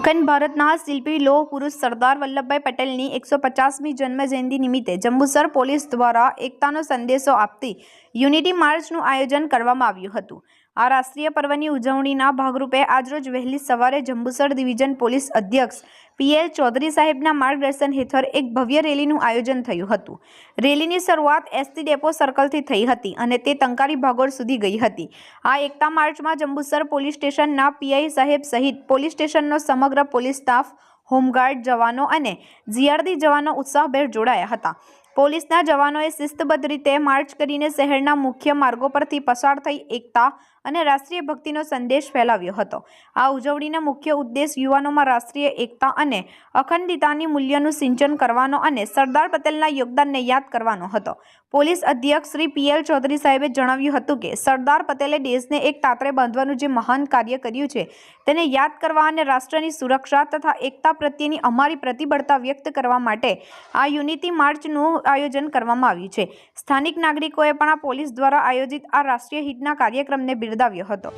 અખંડ ભારતના શિલ્પી લોહ પુરુષ સરદાર વલ્લભભાઈ પટેલની એકસો પચાસમી જન્મજયંતિ નિમિત્તે જંબુસર પોલીસ દ્વારા એકતાનો સંદેશો આપતી યુનિટી માર્ચનું આયોજન કરવામાં આવ્યું હતું. આ રાષ્ટ્રીય પર્વની ઉજવણીના ભાગરૂપે આજરોજ વહેલી સવારે જંબુસર ડિવિઝન પોલીસ અધ્યક્ષ પીએલ ચૌધરી સાહેબના માર્ગદર્શન હેઠળ એક ભવ્ય રેલીનું આયોજન થયું હતું. રેલીની શરૂઆત એસટી ડેપો સર્કલથી થઈ હતી અને તે ટંકારી ભાગોળ સુધી ગઈ હતી. આ એકતા માર્ચમાં જંબુસર પોલીસ સ્ટેશનના પીઆઈ સાહેબ સહિત પોલીસ સ્ટેશનનો સમગ્ર પોલીસ સ્ટાફ, હોમગાર્ડ જવાનો અને જીઆરડી જવાનો ઉત્સાહભેર જોડાયા હતા. પોલીસના જવાનોએ શિસ્તબદ્ધ રીતે માર્ચ કરીને શહેરના મુખ્ય માર્ગો પરથી પસાર થઈ એકતા અને રાષ્ટ્રીય ભક્તિનો સંદેશ ફેલાવ્યો હતો. આ ઉજવણીનો મુખ્ય ઉદ્દેશ યુવાનોમાં રાષ્ટ્રીય એકતા અને અખંડિતાની મૂલ્યનું સિંચન કરવાનો અને સરદાર પટેલના યોગદાનને યાદ કરવાનો હતો. પોલીસ અધ્યક્ષ શ્રી પીએલ ચૌધરી સાહેબે જણાવ્યું હતું કે, સરદાર પટેલે દેશને એક તાતરે બાંધવાનું જે મહાન કાર્ય કર્યું છે, તેને યાદ કરવા અને રાષ્ટ્રની સુરક્ષા તથા એકતા પ્રત્યેની અમારી પ્રતિબદ્ધતા વ્યક્ત કરવા માટે આ યુનિટી માર્ચનું આયોજન કરવામાં આવ્યું છે. સ્થાનિક નાગરિકોએ પણ આ પોલીસ દ્વારા આયોજિત આ રાષ્ટ્રીય હિતના કાર્યક્રમને બિરદાવ્યો હતો.